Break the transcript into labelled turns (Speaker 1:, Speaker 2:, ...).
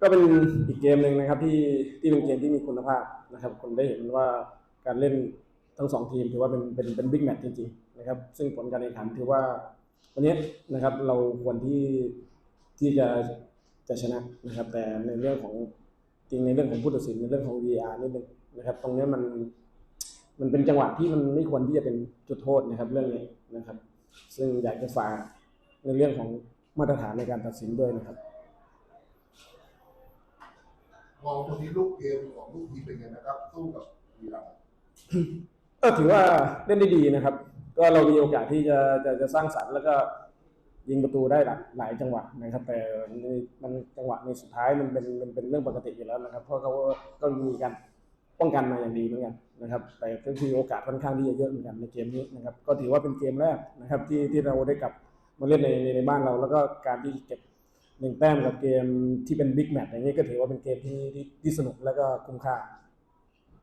Speaker 1: ก็เป็นอีกเกมหนึ่งนะครับที่ที่เป็นเกมที่มีคุณภาพนะครับคนได้เห็นว่าการเล่นทั้งสองทีมถือว่าเป็นเป็นเป็นบิ๊กแมตช์จริงๆนะครับซึ่งผลการแข่งขันถือว่าวันนี้นะครับเราควรที่ที่จะจะชนะนะครับ แต่ในเรื่องของจริงในเรื่องของผู้ตัดสินในเรื่องของ VR นิดนึงนะครับ ตรงนี้มันมันเป็นจังหวะที่มันไม่ควรที่จะเป็นจุดโทษนะครับเรื่องนี้นะครับ ซึ่งอยากจะฝากในเรื่องของมาตรฐานในการตัดสินด้วยนะครับ
Speaker 2: มองตัวนี้ลูกเกมของลูกทีมเป็นไงนะครับ สู้กับวีรัม
Speaker 1: ก็ถือว่าเล่นได้ดีนะครับ ก็เรามีโอกาสที่จะจะจะสร้างสรรค์แล้วก็ยิงประตูได้หลายหลายจังหวะนะครับ แต่ในมันจังหวะในสุดท้ายมันเป็นมันเป็นเรื่องปกติอยู่แล้วนะครับ เพราะเขาก็มีการป้องกันมาอย่างดีเหมือนกันนะครับ แต่ก็คือโอกาสค่อนข้างที่จะเยอะเหมือนกันในเกมนี้นะครับ ก็ถือว่าเป็นเกมแรกนะครับ ที่ที่เราได้กลับมาเล่นในในบ้านเรา แล้วก็การที่เก็บ หนึ่งแต้มกับเกมที่เป็นบิ๊กแมตช์อย่างนี้ก็ถือว่าเป็นเกมที่ที่ที่สนุกแล้วก็คุ้มค่า